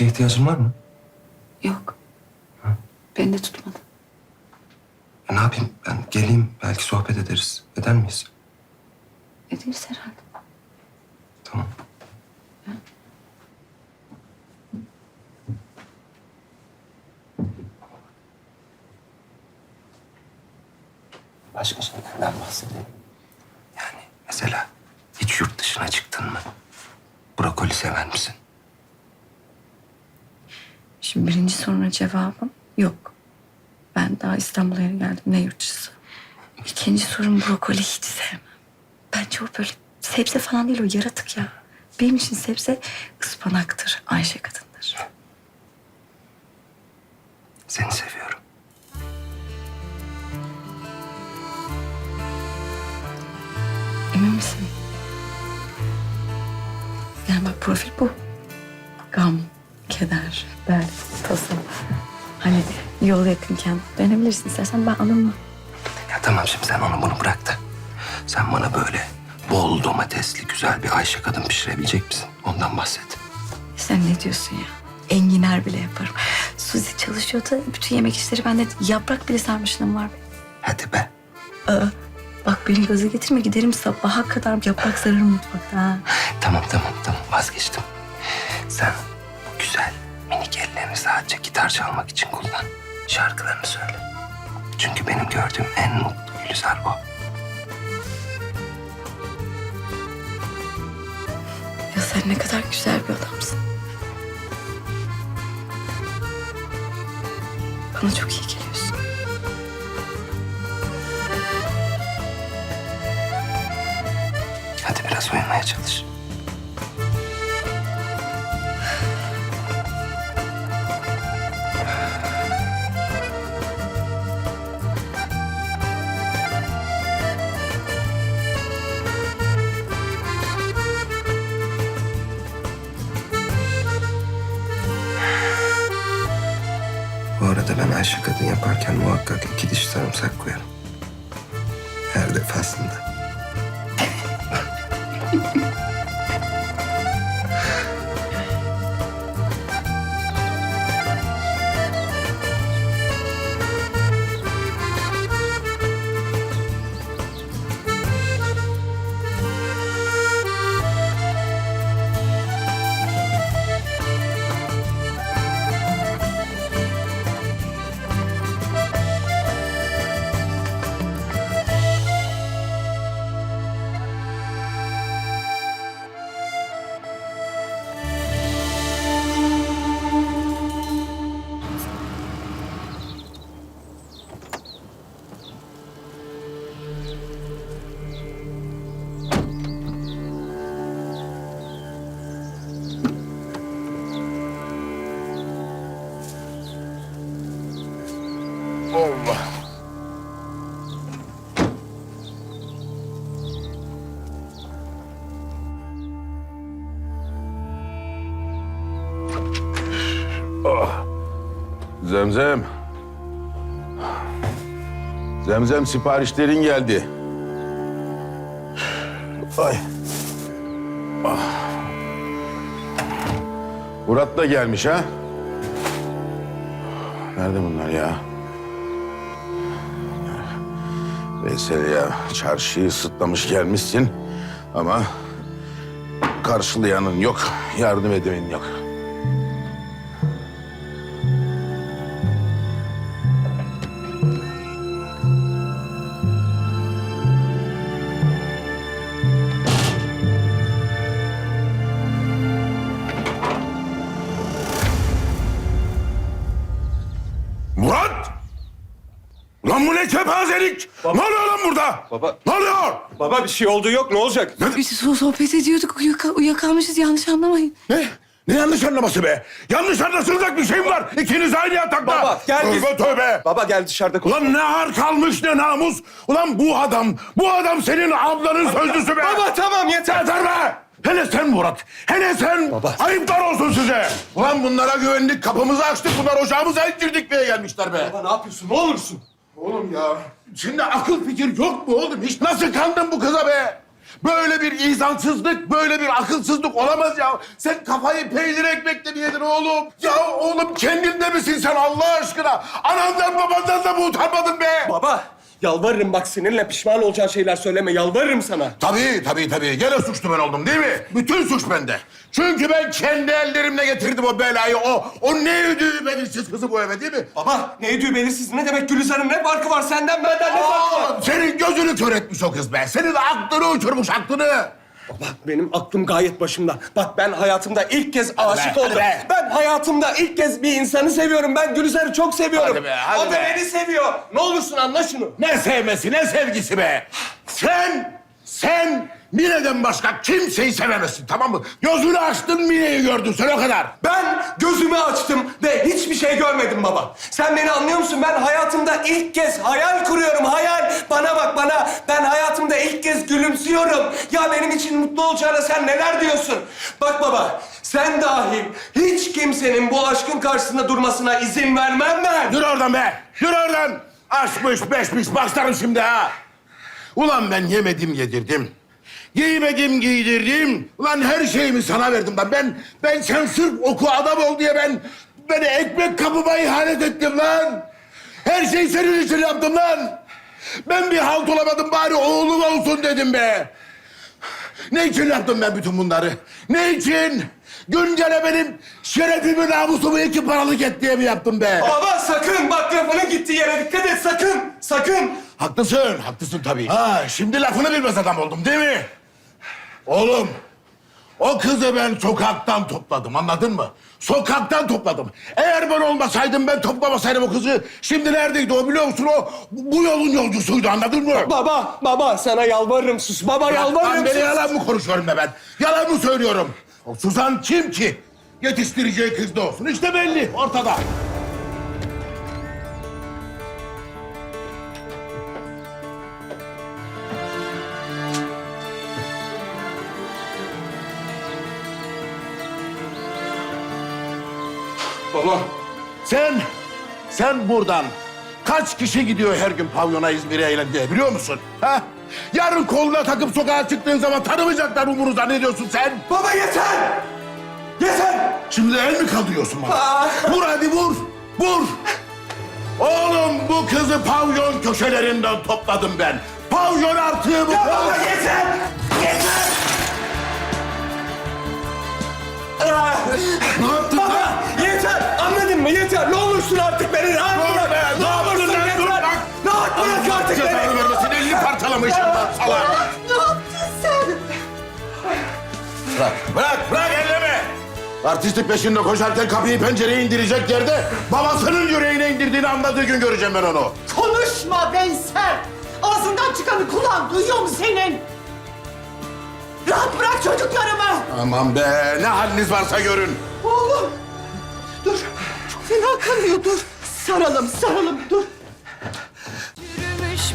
şeye ihtiyacın var mı? Yok. Beni de tutmadı. E, ne yapayım ben geleyim belki sohbet ederiz. Eder miyiz? Ederiz herhalde. Tamam. Başka şeylerden bahsedeyim. Yani mesela hiç yurt dışına çıktın mı? Brokoli sever misin? Şimdi birinci soruna cevabım yok. Ben daha İstanbul'a yeni geldim. Ne yurtçısı. İkinci sorum brokoli hiç sevmem. Bence o böyle sebze falan değil o yaratık ya. Benim için sebze ıspanaktır, Ayşe kadındır. Seni seviyorum. Emin misin? Yani bak profil bu. Gam, keder, dert, tasa. Hani yol yakınken dönebilirsin istersen ben alınmam. Ya tamam şimdi sen onu bunu bırak da. Sen bana böyle bol domatesli güzel bir Ayşe kadın pişirebilecek misin? Ondan bahset. Sen ne diyorsun ya? Enginar bile yaparım. Suzi çalışıyordu. Bütün yemek işleri bende yaprak bile sarmışlığım var. Hadi be. Aa, bak beni gaza getirme giderim sabaha kadar yaprak sararım mutfakta. ha. Tamam tamam tamam vazgeçtim. Sen gitar çalmak için kullan. Şarkılarını söyle. Çünkü benim gördüğüm en mutlu Gülizar o. Ya sen ne kadar güzel bir adamsın. Bana çok iyi geliyorsun. Hadi biraz uyumaya çalış. Arada ben Ayşe kadın yaparken muhakkak iki diş sarımsak koyarım. Her defasında. Ah. Zemzem. Zemzem siparişlerin geldi. Ay. Ah. Murat da gelmiş ha? Nerede bunlar ya? Veysel ya çarşıyı ısıtlamış gelmişsin ama karşılayanın yok, yardım edenin yok. Lan bu ne kepazelik? Ne oluyor lan burada? Baba. Ne oluyor? Baba bir şey oldu yok ne olacak? Biz so- sohbet ediyorduk uyuyaka uyuyakalmışız yanlış anlamayın. Ne? Ne yanlış anlaması be? Yanlış anlaşılacak bir şey mi var? İkiniz aynı yatakta. Baba, gel biz- Tövbe tövbe. Baba gel dışarıda konuş. Ulan ne har kalmış ne namus. Ulan bu adam, bu adam senin ablanın sözlüsü be. Baba tamam yeter. Yeter be. Hele sen Murat, hele sen. Baba. Ayıplar olsun size. Ulan bunlara güvendik, kapımızı açtık. Bunlar ocağımıza ettirdik diye gelmişler be. Baba ne yapıyorsun ne olursun? Oğlum ya, şimdi akıl fikir yok mu oğlum? Hiç nasıl kandın bu kıza be? Böyle bir izansızlık, böyle bir akılsızlık olamaz ya. Sen kafayı peynir ekmekle mi yedin oğlum? Ya oğlum kendinde misin sen Allah aşkına? Anandan babandan da mı utanmadın be? Baba yalvarırım bak sinirle pişman olacağın şeyler söyleme yalvarırım sana. Tabii tabii tabii. Gene suçlu ben oldum değil mi? Bütün suç bende. Çünkü ben kendi ellerimle getirdim o belayı. O, o ne ödüğü belirsiz kızı bu eve değil mi? Baba ne ediyor belirsiz ne demek Gülizar'ın ne farkı var senden benden ne farkı var? Senin gözünü kör etmiş o kız be. Senin aklını uçurmuş aklını. Baba benim aklım gayet başımda. Bak ben hayatımda ilk kez aşık be, oldum. be. Ben hayatımda ilk kez bir insanı seviyorum. Ben Gülizar'ı çok seviyorum. Hadi be, hadi o da be. beni seviyor. Ne olursun anla şunu. Ne sevmesi, ne sevgisi be. Sen, sen Mine'den başka kimseyi sevemezsin tamam mı? Gözünü açtın Mine'yi gördün sen o kadar. Ben gözümü açtım ve hiçbir şey görmedim baba. Sen beni anlıyor musun? Ben hayatımda ilk kez hayal kuruyorum, hayal. Bana bak bana. Ben hayatımda ilk kez gülümsüyorum. Ya benim için mutlu olacağına sen neler diyorsun? Bak baba, sen dahil hiç kimsenin bu aşkın karşısında durmasına izin vermem ben. Yürü oradan be, yürü oradan. Açmış beşmiş başlarım şimdi ha. Ulan ben yemedim yedirdim. Giymedim giydirdim. Ulan her şeyimi sana verdim lan. Ben, ben sen sırf oku adam ol diye ben... Beni ekmek kapıma ihanet ettim lan. Her şeyi senin için yaptım lan. Ben bir halt olamadım bari oğlum olsun dedim be. Ne için yaptım ben bütün bunları? Ne için? Güncele benim şerefimi, namusumu iki paralık et diye mi yaptım be? Baba sakın bak lafının gittiği yere dikkat et sakın, sakın. Haklısın, haklısın tabii. Ha, şimdi lafını bilmez adam oldum değil mi? Oğlum, o kızı ben sokaktan topladım, anladın mı? Sokaktan topladım. Eğer ben olmasaydım, ben toplamasaydım o kızı... ...şimdi neredeydi o biliyor musun? O bu yolun yolcusuydu, anladın mı? Baba, baba sana yalvarırım sus. Baba Lan yalvarırım beni sus. yalan mı konuşuyorum be ben? Yalan mı söylüyorum? O Suzan kim ki? Yetiştireceği kız da olsun. İşte belli, ortada. Baba. Sen, sen buradan kaç kişi gidiyor her gün pavyona İzmir'e eğlenceye biliyor musun? Ha? Yarın koluna takıp sokağa çıktığın zaman tanımayacaklar umurunda ne diyorsun sen? Baba yeter! Yeter! Şimdi el mi kaldırıyorsun bana? Aa! Vur hadi vur, vur. Oğlum bu kızı pavyon köşelerinden topladım ben. Pavyon artığı bu. Ya baba yeter! Yeter! Ne yaptın Artistik peşinde koşarken kapıyı pencereye indirecek yerde babasının yüreğine indirdiğini anladığı gün göreceğim ben onu. Konuşma Veysel! Ağzından çıkanı kulağın duyuyor mu senin? Rahat bırak çocuklarımı! Aman be ne haliniz varsa görün. Oğlum! Dur, çok fena kanıyor, dur. Saralım, saralım, dur. Yürümüş